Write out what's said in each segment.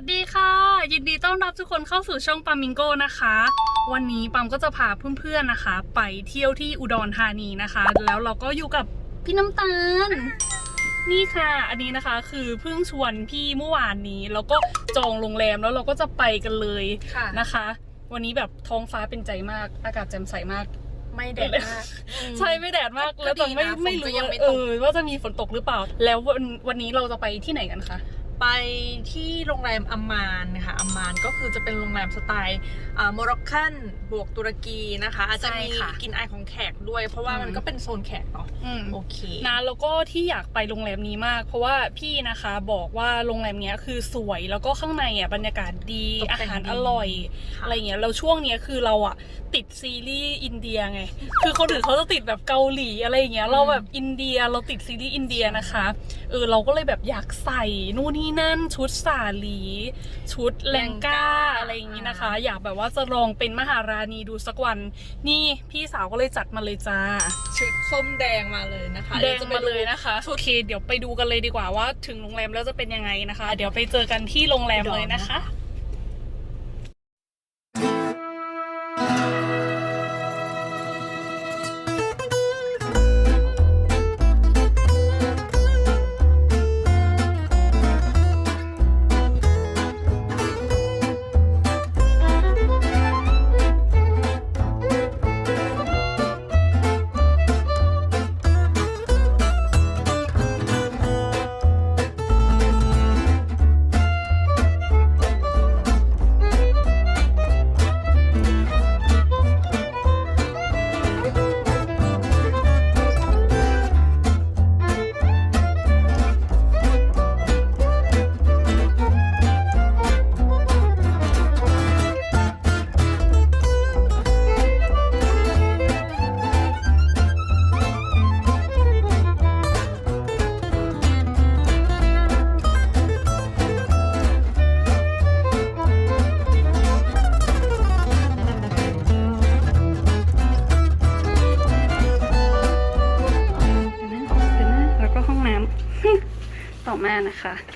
วัสดีค่ะ ยินดีต้อนรับทุกคนเข้าสู่ช่องปามิงโกนะคะ วันนี้ปัมก็จะพาเพื่อนๆนะคะ ไปเที่ยวที่อุดรธานีนะคะ แล้วเราก็อยู่กับพี่น้ำตาล นี่ค่ะ อันนี้นะคะคือเพิ่งชวนพี่เมื่อวานนี้ แล้วก็จองโรงแรมแล้วเราก็จะไปกันเลยค่ะ นะคะ วันนี้แบบท้องฟ้าเป็นใจมาก อากาศแจ่มใสมาก ไม่แดดมาก ใช่ไม่แดดมากก็แล้วแต่ไม่ดีนะไม่ฝนก็รู้ยังว่าไม่เอตกอว่าจะมีฝนตกหรือเปล่า แล้ววันวันนี้เราจะไปที่ไหนกันคะ ไปที่โรงแรมอัมมานนะคะอัมมานก็คือจะเป็นโรงแรมสไตล์อ่าโมร็อกกันบวกตุรกีนะคะอาจจะมีใช่ค่ะกลินอายของแขกด้วย เพราะว่าอืมมันก็เป็นโซนแขกเนาะอืมโอเคนะแล้วก็ที่อยากไปโรงแรมนี้มาก เพราะว่าพี่นะคะบอกว่าโรงแรมเนี้ยคือสวยแล้วก็ข้างในอะบรรยากาศดีตกแต่งอาหารดีอร่อยค่ะอะไรเงี้ยแล้วช่วงเนี้ยคือเราอะติดซีรีส์อินเดียไงคือคนอื่นเขาจะติดแบบเกาหลีอะไรอย่างเงี้ยเราแบบอินเดียเราติดซีรีส์อินเดียนะคะเออเราก็เลยแบบอยากใส่นู่นนี่นั่นชุดสาลี ชุดแลงก้าอะไรอย่างงี้นะคะ อยากแบบว่าจะลองเป็นมหาราณีดูสักวัน นี่พี่สาวก็เลยจัดมาเลยจ้า ชุดส้มแดงมาเลยนะคะแดงวจะไปมาเลยนะคะโอเคเดี๋ยวไปดูกันเลยดีกว่าว่า ถึงโรงแรมแล้วจะเป็นยังไงนะคะ เดี๋ยวไปเจอกันที่โรงแรมเลยนะคะ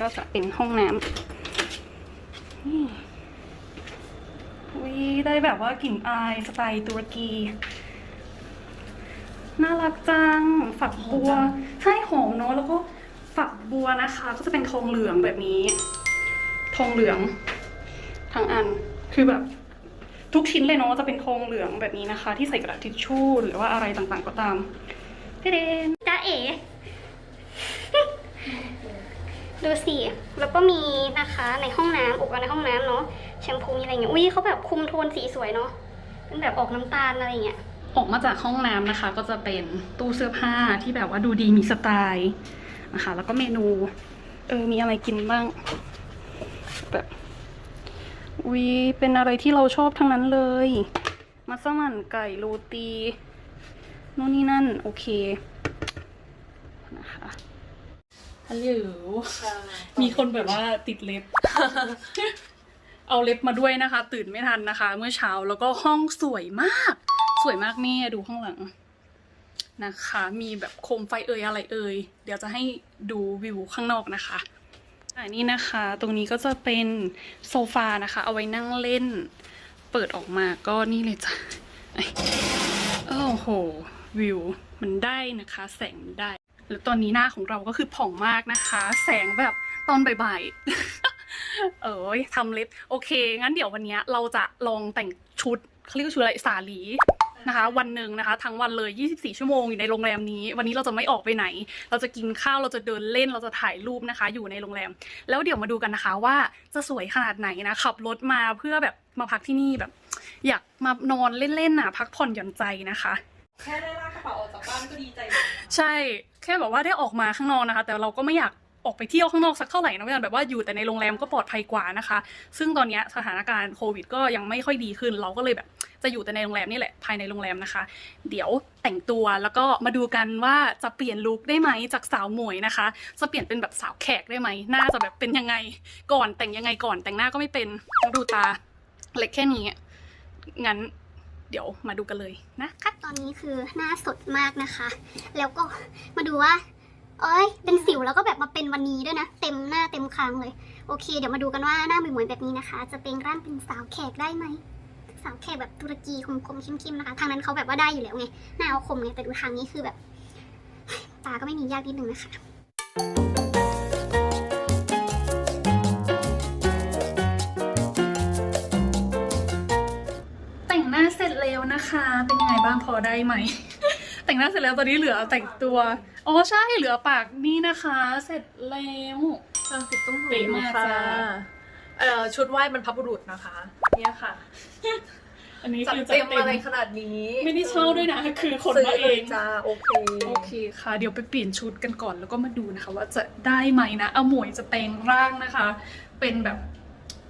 ก็จะเป็นห้องน้ำนี่วิได้แบบว่ากลิ่นอายสไตล์ตุรกี น่ารักจัง ฝักบัว ใช่หอมเนอะแล้วก็ฝักบัวนะคะ ก็จะเป็นทองเหลืองแบบนี้ทองเหลืองทั้งอันคือแบบทุกชิ้นเลยเนาะจะเป็นทองเหลืองแบบนี้นะคะ ที่ใส่กระดาษทิชชู่หรือว่าอะไรต่างๆก็ตามพี่เดนจ้าเอ๋ ดูสิ แล้วก็มีนะคะในห้องน้ำอุปกรณ์ในห้องน้ำเนาะแชมพูมีอะไรเงี้ยอุ้ยเขาแบบคุมโทนสีสวยเนาะเป็นแบบออกน้ำตาลอะไรเงี้ยออกมาจากห้องน้ำนะคะ ก็จะเป็นตู้เสื้อผ้าที่แบบว่าดูดีมีสไตล์นะคะ แล้วก็เมนูเออมีอะไรกินบ้างแบบอุ้ยเป็นอะไรที่เราชอบทั้งนั้นเลย มัสมั่นไก่โรตี โน่นนี่นั่น โอเคนะคะ ฮัลโหลมีคนแบบว่าติดเล็บ เอาเล็บมาด้วยนะคะ ตื่นไม่ทันนะคะ เมื่อเช้าแล้วก็ห้องสวยมาก สวยมากแม่ดูข้างหลังนะคะ มีแบบโคมไฟเอ่ยอะไรเอ่ยเดี๋ยวจะให้ดูวิวข้างนอกนะคะอันนี้นะคะ ตรงนี้ก็จะเป็นโซฟานะคะ เอาไว้นั่งเล่น เปิดออกมาก็นี่เลยจ้ะไอ้โอ้โห วิว มันได้นะคะ แสงมันได้ แล้วตอนนี้หน้าของเราก็คือผ่องมากนะคะ แสงแบบตอนบ่ายๆ เอ้ยทำเล็บ โอเค งั้นเดี๋ยววันเนี้ยเราจะลองแต่งชุดเขาเรียกว่าชุดอะไรสาลีนะคะ วันหนึ่งนะคะ ทั้งวันเลย 24 ชั่วโมงอยู่ในโรงแรมนี้ วันนี้เราจะไม่ออกไปไหน เราจะกินข้าวเราจะเดินเล่นเราจะถ่ายรูปนะคะ อยู่ในโรงแรม แล้วเดี๋ยวมาดูกันนะคะว่าจะสวยขนาดไหนนะขับรถมาเพื่อแบบมาพักที่นี่แบบ อยากมานอนเล่นๆน่ะ พักผ่อนหย่อนใจนะคะ แค่ได้ลากกระเป๋าออกจากบ้านก็ดีใจแล้วใช่ แค่แบบว่าได้ออกมาข้างนอกนะคะ แต่เราก็ไม่อยากออกไปเที่ยวข้างนอกสักเท่าไหร่นะพี่อนแบบว่าอยู่แต่ในโรงแรมก็ปลอดภัยกว่านะคะ ซึ่งตอนนี้สถานการณ์โควิดก็ยังไม่ค่อยดีขึ้น เราก็เลยแบบ จะอยู่แต่ในโรงแรมนี่แหละภายในโรงแรมนะคะ เดี๋ยวแต่งตัวแล้วก็มาดูกันว่าจะเปลี่ยนลุคได้ไหมจากสาวหมวยนะคะ จะเปลี่ยนเป็นแบบสาวแขกได้ไหมหน้าจะแบบเป็นยังไงก่อนแต่งยังไงก่อน แต่งหน้าก็ไม่เป็นดูตาเล็กแค่นี้งั้น เดี๋ยวมาดูกันเลยนะคะตอนนี้คือหน้าสดมากนะคะ แล้วก็มาดูว่าเอ้ย เป็นสิวแล้วก็แบบมาเป็นวันนี้ด้วยนะ เต็มหน้าเต็มคางเลย โอเค เดี๋ยวมาดูกันว่าหน้าหมวยๆแบบนี้นะคะ จะเป็นร่างเป็นสาวแขกได้ไหมสาวแขกแบบตุรกีคมๆเข้มๆนะคะทางนั้นเขาแบบว่าได้อยู่แล้วไงหน้าเขาคมไงแต่ดูทางนี้คือแบบ ตาก็ไม่มียากนิดนึงนะคะ นะคะ เป็นยังไงบ้างพอได้ไหม แต่งหน้าเสร็จแล้วตอนนี้เหลือแต่งตัว อ๋อใช่เหลือปากนี่นะคะ เสร็จแล้วทางติดต้มหูเป๊ะมากค่ะจ้าเอ่อชุดไหว้บรรพบุรุษนะคะ เนี่ยค่ะ อันนี้จัดคือเต็มอะไรขนาดนี้ ไม่ได้เช่าด้วยนะ คือขนซื้มาเองลยจ้าโอเคโอเคค่ะ เดี๋ยวไปเปลี่ยนชุดกันก่อนแล้วก็มาดูนะคะ ว่าจะได้ไหมนะเอาหมวยจะแปลงร่างนะคะ เป็นแบบ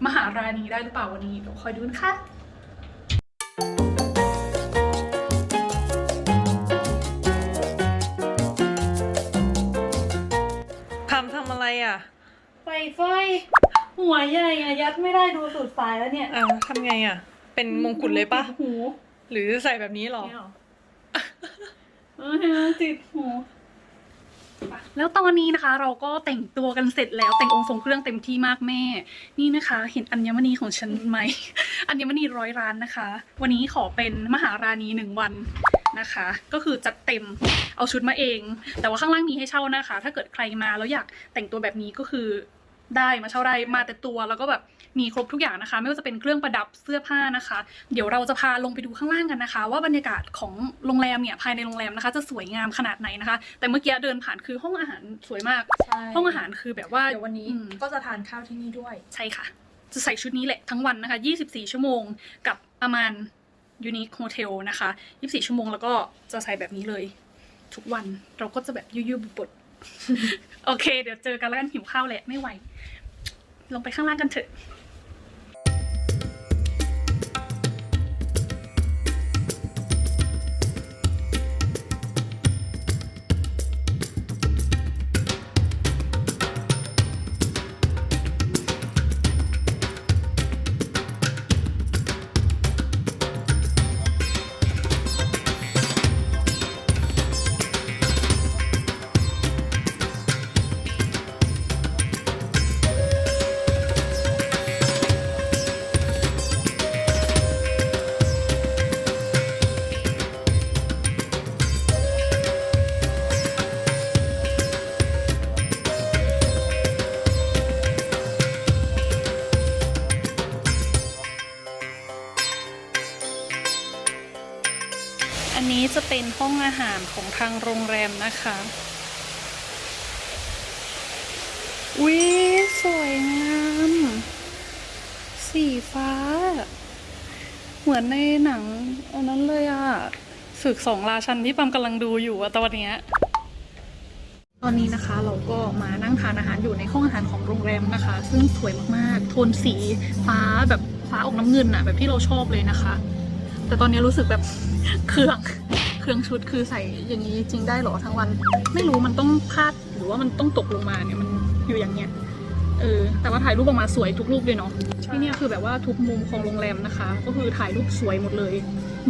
มหาราณีได้หรือเปล่าวันนี้เดี๋ยวคอยดูนะคะ ไฟไฟหัวใหญ่อะยัดไม่ได้ดูสุดสายแล้วเนี่ยอ้าวทำไงอะ เป็นมงกุฎเลยปะหูหรือใส่แบบนี้หรอเออติดหูแล้วตอนนี้นะคะเราก็แต่งตัวกันเสร็จแล้วแต่งองค์ทรงเครื่องเต็มที่มากแม่ นี่นะคะ เห็นอัญมณีของฉันไหม อัญมณีร้อยร้านนะคะ วันนี้ขอเป็นมหาราณีหนึ่งวันนะคะ ก็คือจัดเต็มเอาชุดมาเอง แต่ว่าข้างล่างมีให้เช่านะคะ ถ้าเกิดใครมาแล้วอยากแต่งตัวแบบนี้ก็คือ ได้มาเช่าได้มาแต่ตัว แล้วก็แบบมีครบทุกอย่างนะคะ ไม่ว่าจะเป็นเครื่องประดับเสื้อผ้านะคะ เดี๋ยวเราจะพาลงไปดูข้างล่างกันนะคะ ว่าบรรยากาศของโรงแรมเนี่ยภายในโรงแรมนะคะ จะสวยงามขนาดไหนนะคะ แต่เมื่อกี้เดินผ่านคือห้องอาหารสวยมากใช่ห้องอาหารคือแบบว่าเดี๋ยววันนี้อืมก็จะทานข้าวที่นี่ด้วยใช่ค่ะ จะใส่ชุดนี้แหละทั้งวันนะคะ 24 ชั่วโมงกับประมาณยูนิคโฮเทลนะคะ 24 ชั่วโมงแล้วก็จะใส่แบบนี้เลย ทุกวันเราก็จะแบบยุ่ยๆบุบๆ โอเค เดี๋ยวเจอกันแล้วกันหิวข้าวแหละไม่ไหว ลงไปข้างล่างกันเถอะ อาหารของทางโรงแรมนะคะวิสวยงาม สีฟ้า เหมือนในหนังอันนั้นเลยอะศึกสองราชันที่ปั๊มกำลังดูอยู่อะตอนนี้ตอนนี้นะคะเราก็มานั่งทานอาหารอยู่ในห้องอาหารของโรงแรมนะคะ ซึ่งสวยมากๆ โทนสีฟ้าแบบฟ้าออกน้ำเงินอะแบบที่เราชอบเลยนะคะ แต่ตอนนี้รู้สึกแบบเครื่อง เครื่องชุดคือใส่อย่างนี้จริงได้เหรอทั้งวัน ไม่รู้มันต้องพาดหรือว่ามันต้องตกลงมาเนี่ยมันอยู่อย่างเงี้ยเออแต่ว่าถ่ายรูปออกมาสวยทุกรูปเลยเนาะใช่ที่เนี่ยคือแบบว่าทุกมุมของโรงแรมนะคะ ก็คือถ่ายรูปสวยหมดเลย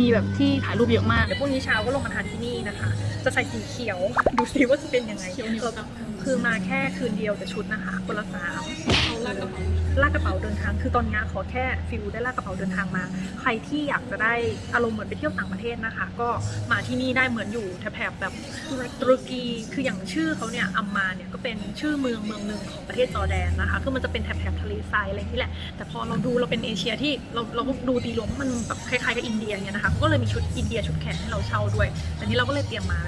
มีแบบที่ถ่ายรูปเยอะมากเดี๋ยวพรุ่งนี้เช้าก็ลงมาทานที่นี่นะคะ จะใส่สีเขียวดูสิว่าจะเป็นยังไงเขียวเหนียวเราคือมาแค่คืนเดียวแต่ชุดนะคะคนละสามเอาลากกระเป๋า ลากกระเป๋าเดินทาง คือตอนนี้ขอแค่ฟิลได้ลากกระเป๋าเดินทางมา ใครที่อยากจะได้อารมณ์เหมือนไปเที่ยวต่างประเทศนะคะ ก็มาที่นี่ได้เหมือนอยู่แถบแบบตุรกีคืออย่างชื่อเขาเนี่ยอัมมาเนี่ยก็เป็นชื่อเมืองเมืองหนึ่งของประเทศจอร์แดนนะคะคือมันจะเป็นแถบๆทะเลทรายอะไรนี่แหละแต่พอเราดูเราเป็นเอเชียที่เราเราก็ดูตีรวมว่ามันแบบคล้ายๆกับอินเดียเนี่ยนะคะก็เลยมีชุดอินเดียชุดแขนให้เราเช่าด้วยแต่นี้เราก็เลยเตรียมมา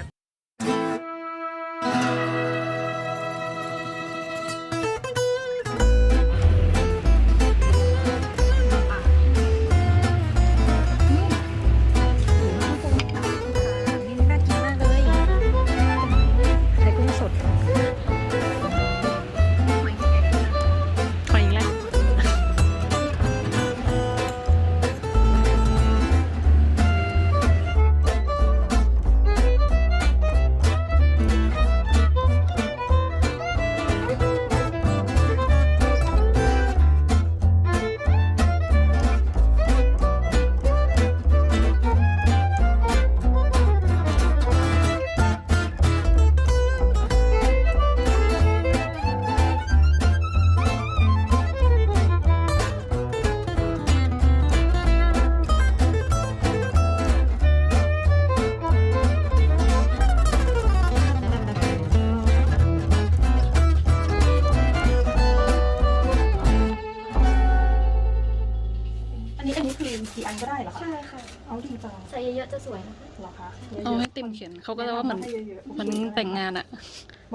ส่เยอะๆจะสวยนะคะเหรอคะเอาให้เต็มเขียนเขาก็จะว่าเหมือนให้เยอะๆเหมันแต่งงานอะ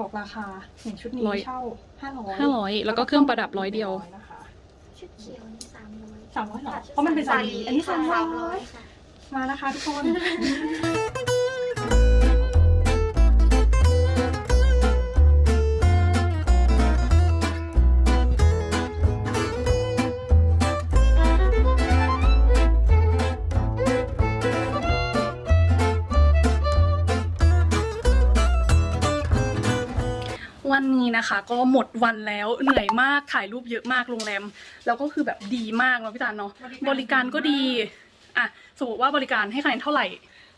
บอกราคาอย่างชุดนี้ร้อย เช่าห้าร้อยห้าร้อยแล้วก็เครื่องประดับร้อยเดียว นะคะ ชุดเขียวนี่สามร้อยสามร้อยเหรอเพราะมันเป็นสาลีอันนี้สามร้อย ค่ะ มานะคะทุกคน นนี้นะคะ ก็หมดวันแล้วเหนื่อยมากถ่ายรูปเยอะมากโรงแรม แล้วก็คือแบบดีมากเนาะพี่ตาลเนาะบริการก็ดีอะสมมติว่าบริการให้คะแนนเท่าไหร่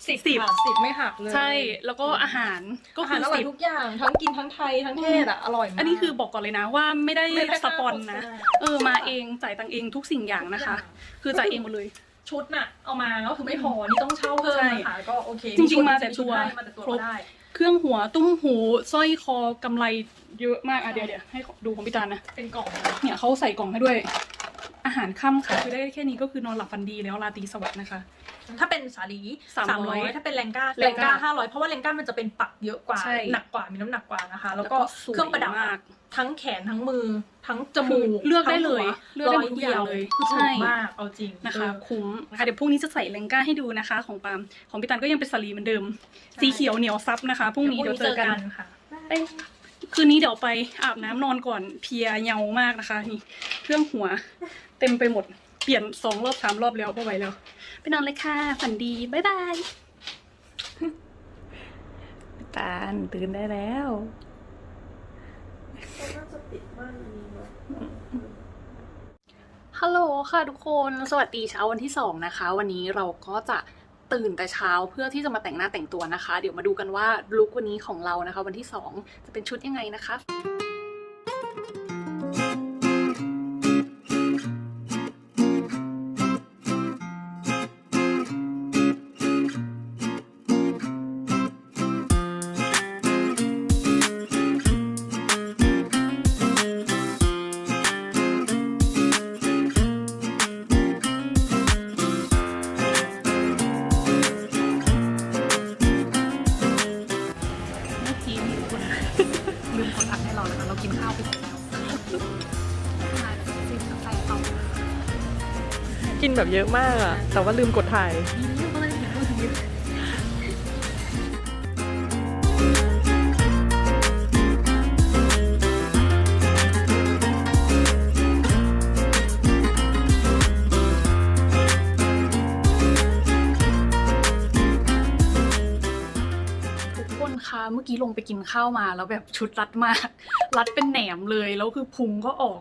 สิบสิบค่ะสิบไม่หักเลยใช่แล้วก็อาหารก็อาคืหารออร่อสิยบทุกอย่างทั้งกินทั้งไทยทั้งเทศอะอร่อยมากอันนี้คือบอกก่อนเลยนะว่าไม่ได้ไม่ได้สปอนนะโฆษณาเออมาเองจ่ายตังค์เองทุกสิ่งอย่างนะคะ คือจ่ายเองหมดเลยชุดน่ะเอามาก็คือไม่พอนี่ต้องเช่าเพิ่มใช่นะคะก็โอเคจริงๆชุดมาแต่ตัวได้มาแต่ตัวครบก็ได้เครื่องหัวตุ้มหูสร้อยคอกำไร เยอะมากอะเดี๋ยวเดี๋ยวให้ดูของพี่ตาลนะ เป็นกล่องนะเนี่ยเขาใส่กล่องให้ด้วย อาหารค่ำค่ะคือได้แค่นี้ก็คือนอนหลับฝันดีแล้วราตรีสวัสดิ์นะคะ ถ้าเป็นสาลีสามร้อยถ้าเป็นแรงก้าแรแรงงก้าก้าห้าร้อยเพราะว่าแรงก้ามันจะเป็นปักเยอะกว่าใช่หนักกว่ามีน้ำหนักกว่านะคะ แล้วก็แล้วก็สวยเครื่องประดับมากทั้งแขนทั้งมือทั้งจมูกเลือกได้เลยทั้งหัวเลือกได้หมดร้ทุกอย่างเลยคือใช่ถูกมากเอาจริงนะคะเออคุ้มนะคะเดี๋ยวพรุ่งนี้จะใส่เลงก้าให้ดูนะคะ ของปาล์มของพี่ตันก็ยังเป็นสลีเหมือนเดิม สีเขียวเหนียวซับนะคะพรุ่งนี้เดี๋ยวเจอกันค่ะเอ้ย คืนนี้เดี๋ยวไปอาบน้ำนอนก่อนเพลียเหงามากนะคะ นี่เครื่องหัว เต็มไปหมดเปลี่ยนสองรอบสามรอบแล้วก็ไหวแล้วไปนอนเลยค่ะฝันดีบ๊ายบายพี่ตาลตื่นได้แล้วฮัลโหลค่ะทุกคน สวัสดีเช้าวันที่สองนะคะ วันนี้เราก็จะ ตื่นแต่เช้าเพื่อที่จะมาแต่งหน้าแต่งตัวนะคะ เดี๋ยวมาดูกันว่าลุควันนี้ของเรานะคะ วันที่สองจะเป็นชุดยังไงนะคะ เยอะมากอะแต่ว่าลืมกดถ่ายทุกคนคะเมื่อกี้ลงไปกินข้าวมาแล้วแบบชุดรัดมาก รัดเป็นแหนมเลย แล้วคือพุงก็ออก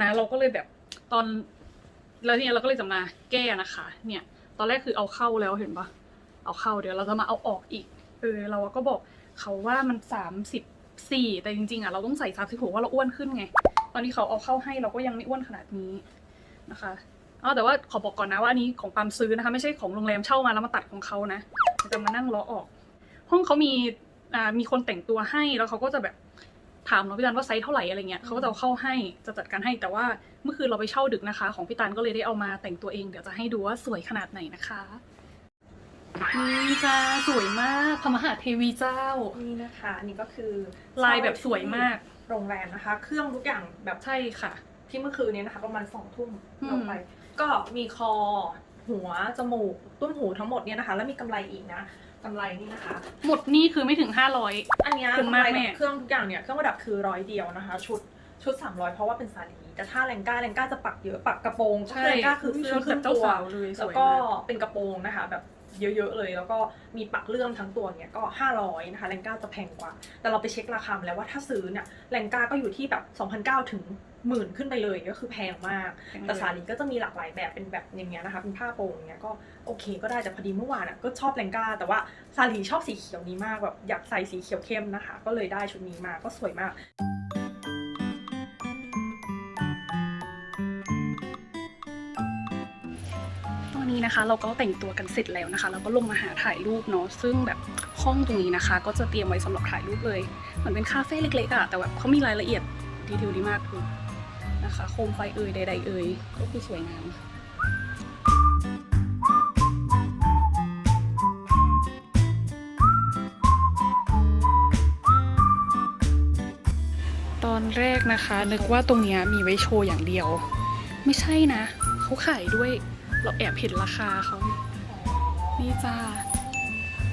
นะ เราก็เลยแบบตอน แล้วเนี่ยเราก็เลยจะมาแก้นะคะ เนี่ย ตอนแรกคือเอาเข้าแล้วเห็นปะเอาเข้าเดี๋ยวเราจะมาเอาออกอีก เออเราก็บอกเขาว่ามันสามสิบสี่แต่จริงๆอะเราต้องใส่สามสิบหกว่าเราอ้วนขึ้นไง ตอนนี้เขาเอาเข้าให้เราก็ยังไม่อ้วนขนาดนี้นะคะอ๋อแต่ว่าขอบอกก่อนนะว่าอันนี้ของปั๊มซื้อนะคะ ไม่ใช่ของโรงแรมเช่ามาแล้วมาตัดของเขานะจะมานั่งล้อออก ห้องเขามีอ่ามีคนแต่งตัวให้แล้วเขาก็จะแบบ ถามเราพี่ตันว่าไซส์เท่าไหร่อะไรเงี้ยเขาก็จะเอาเข้าให้จะจัดการให้แต่ว่าเมื่อคืนเราไปเช่าดึกนะคะ ของพี่ตันก็เลยได้เอามาแต่งตัวเองเดี๋ยวจะให้ดูว่าสวยขนาดไหนนะคะนี่จ้าสวยมากพระมหาเทวีเจ้า นี่นะคะอันนี้ก็คือลายแบบสวยมากโรงแรมนะคะ เครื่องทุกอย่างแบบใช่ค่ะ ที่เมื่อคืนนี้นะคะประมาณสองทุ่มอืมลงไป ก็มีคอหัวจมูก ตุ้มหูทั้งหมดเนี่ยนะคะ แล้วมีกำไรอีกนะ กำไรนี่นะคะ หมดนี่คือไม่ถึงห้าร้อยอันเนี้ยคุ้มมากกำไรแม่แบบเครื่องทุกอย่างเนี่ยเครื่องประดับคือร้อยเดียวนะคะ ชุดชุดสามร้อยเพราะว่าเป็นสาลีแต่ถ้าแรงก้าแรงก้าจะปักเยอะปักกระโปรงก็คือแรงก้าคือเสื้อชุดคแบรึ่บงเจ้าตัวสาวเลยสแล้ววยก็มากเป็นกระโปรงนะคะ แบบเยอะๆเลย แล้วก็มีปักเลื่อมทั้งตัวเนี่ยก็ 500นะคะแรงก้าจะแพงกว่า แต่เราไปเช็คราคามาแล้วว่าถ้าซื้อเนี่ยแรงก้าก็อยู่ที่แบบ2,900ถึง หมื่นขึ้นไปเลยก็คือแพงมาก แต่สาลีก็จะมีหลากหลายแบบเป็นแบบอย่างเงี้ยนะคะเป็นผ้าโปร่งอย่างเงี้ยก็โอเคก็ได้แต่พอดีเมื่อวานอะก็ชอบแรงก้าแต่ว่าสาลีชอบสีเขียวนี้มากแบบอยากใส่สีเขียวเข้มนะคะ ก็เลยได้ชุดนี้มาก็สวยมากตอนนี้นะคะเราก็แต่งตัวกันเสร็จแล้วนะคะเราก็ลงมาหาถ่ายรูปเนาะซึ่งแบบห้องตรงนี้นะคะ ก็จะเตรียมไว้สำหรับถ่ายรูปเลยเหมือนเป็นคาเฟ่เล็กๆอะแต่แบบเขามีรายละเอียดดีเทลดีมากคือ นะคะโคมไฟเอ่ยใดๆเอ่ยก็คือสวยงามตอนแรกนะคะ นึกว่าตรงนี้มีไว้โชว์อย่างเดียว ไม่ใช่นะเขาขายด้วยเราแอบเห็นราคาเขานี่จ้า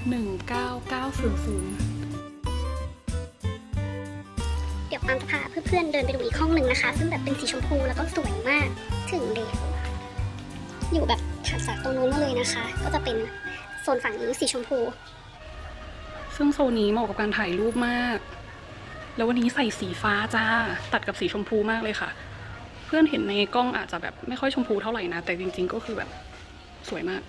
19900 ปามจะพาเพื่อนๆเดินไปดูอีกห้องหนึ่งนะคะ ซึ่งแบบเป็นสีชมพูแล้วก็สวยมากถึงเดียวอยู่แบบถัดจากตรงนู้นมาเลยนะคะ ก็จะเป็นโซนฝั่งนี้สีชมพู ซึ่งโซนนี้เหมาะกับการถ่ายรูปมาก แล้ววันนี้ใส่สีฟ้าจ้าตัดกับสีชมพูมากเลยค่ะ เพื่อนเห็นในกล้องอาจจะแบบไม่ค่อยชมพูเท่าไหร่นะ แต่จริง ๆ ก็คือแบบสวยมาก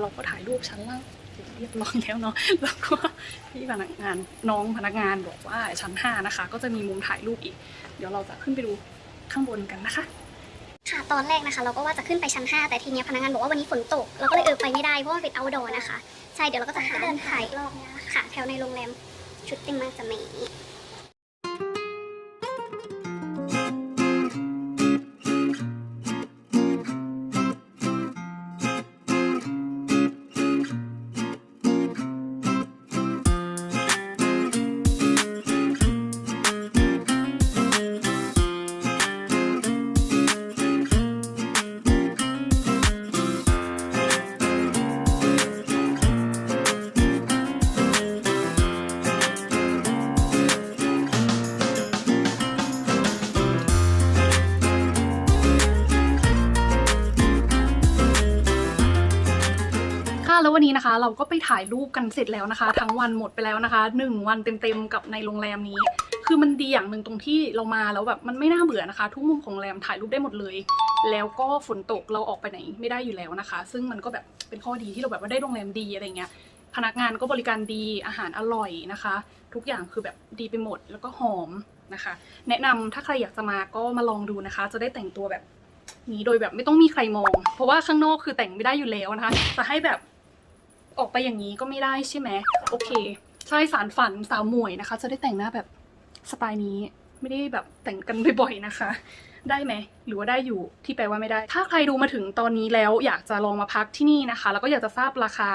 เราก็ถ่ายรูปชั้นล่างเรียบร้อยแล้วเนาะแล้วก็พี่พนักงานน้องพนักงานบอกว่าชั้นห้านะคะ ก็จะมีมุมถ่ายรูปอีก เดี๋ยวเราจะขึ้นไปดูข้างบนกันนะคะค่ะตอนแรกนะคะ เราก็ว่าจะขึ้นไปชั้น 5 แต่ทีเนี้ยพนักงานบอกว่าวันนี้ฝนตก เราก็เลยเออไปไม่ได้เพราะว่ามันเป็น outdoor นะคะ ใช่เดี๋ยวเราก็จะหาเดินถ่ายรอบนี้ค่ะแถวในโรงแรมชุดเต็มมากจะมี นะคะ เราก็ไปถ่ายรูปกันเสร็จแล้วนะคะ ทั้งวันหมดไปแล้วนะคะหนึ่งวันเต็มๆกับในโรงแรมนี้ คือมันดีอย่างหนึ่งตรงที่เรามาแล้วแบบมันไม่น่าเบื่อนะคะ ทุกมุมของโรงแรมถ่ายรูปได้หมดเลย แล้วก็ฝนตกเราออกไปไหนไม่ได้อยู่แล้วนะคะ ซึ่งมันก็แบบเป็นข้อดีที่เราแบบว่าได้โรงแรมดีอะไรเงี้ยพนักงานก็บริการดีอาหารอร่อยนะคะ ทุกอย่างคือแบบดีไปหมดแล้วก็หอมนะคะ แนะนำถ้าใครอยากจะมาก็มาลองดูนะคะ จะได้แต่งตัวแบบนี้โดยแบบไม่ต้องมีใครมอง เพราะว่าข้างนอกคือแต่งไม่ได้อยู่แล้วนะคะ จะให้แบบ ออกไปอย่างนี้ก็ไม่ได้ใช่ไหมโอเคใช่สารฝันสาวหมวยนะคะ จะได้แต่งหน้าแบบสไตล์นี้ไม่ได้แบบแต่งกันบ่อยๆนะคะ ได้ไหมหรือว่าได้อยู่ที่แปลว่าไม่ได้ ถ้าใครดูมาถึงตอนนี้แล้วอยากจะลองมาพักที่นี่นะคะ แล้วก็อยากจะทราบราคา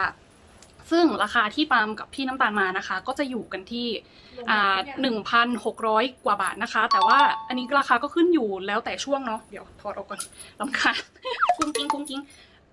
ซึ่งราคาที่ปาล์มกับพี่น้ำตาลมานะคะ ก็จะอยู่กันที่หนึ่งพันหกร้อยกว่าบาทนะคะ แต่ว่าอันนี้ราคาก็ขึ้นอยู่แล้วแต่ช่วงเนาะเดี๋ยวถอดออกก่อนลำคาญกุ้งกิ้งกุ้งกิ้ง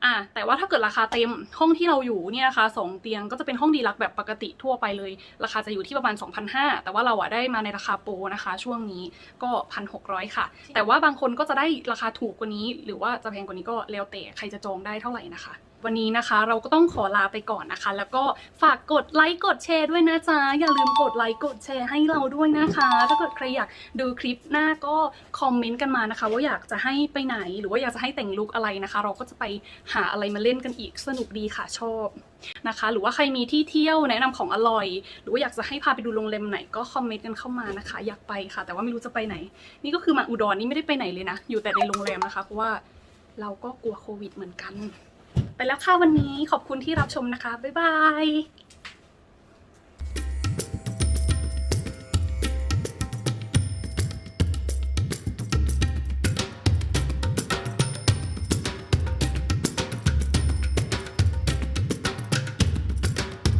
อ่าแต่ว่าถ้าเกิดราคาเต็มห้องที่เราอยู่เนี่ยนะคะสองเตียงก็จะเป็นห้องดีลักซ์แบบปกติทั่วไปเลย ราคาจะอยู่ที่ประมาณ 2,500 แต่ว่าเราอะได้มาในราคาโปรนะคะ ช่วงนี้ก็1,600 ค่ะ แต่ว่าบางคนก็จะได้ราคาถูกกว่านี้ หรือว่าจะแพงกว่านี้ก็แล้วแต่ใครจะจองได้เท่าไหร่นะคะ วันนี้นะคะ เราก็ต้องขอลาไปก่อนนะคะ แล้วก็ฝากกดไลค์กดแชร์ด้วยนะจ๊ะ อย่าลืมกดไลค์กดแชร์ให้เราด้วยนะคะ ถ้าเกิดใครอยากดูคลิปหน้าก็คอมเมนต์กันมานะคะ ว่าอยากจะให้ไปไหนหรือว่าอยากจะให้แต่งลุคอะไรนะคะ เราก็จะไปหาอะไรมาเล่นกันอีกสนุกดีค่ะชอบนะคะ หรือว่าใครมีที่เที่ยวแนะนำของอร่อย หรือว่าอยากจะให้พาไปดูโรงแรมไหนก็คอมเมนต์กันเข้ามานะคะ อยากไปค่ะ แต่ว่าไม่รู้จะไปไหน นี่ก็คือมาอุดรนี่ไม่ได้ไปไหนเลยนะ อยู่แต่ในโรงแรมนะคะเพราะว่าเราก็กลัวโควิดเหมือนกัน ไปแล้วค่ะวันนี้ขอบคุณที่รับชมนะคะ บ๊ายบาย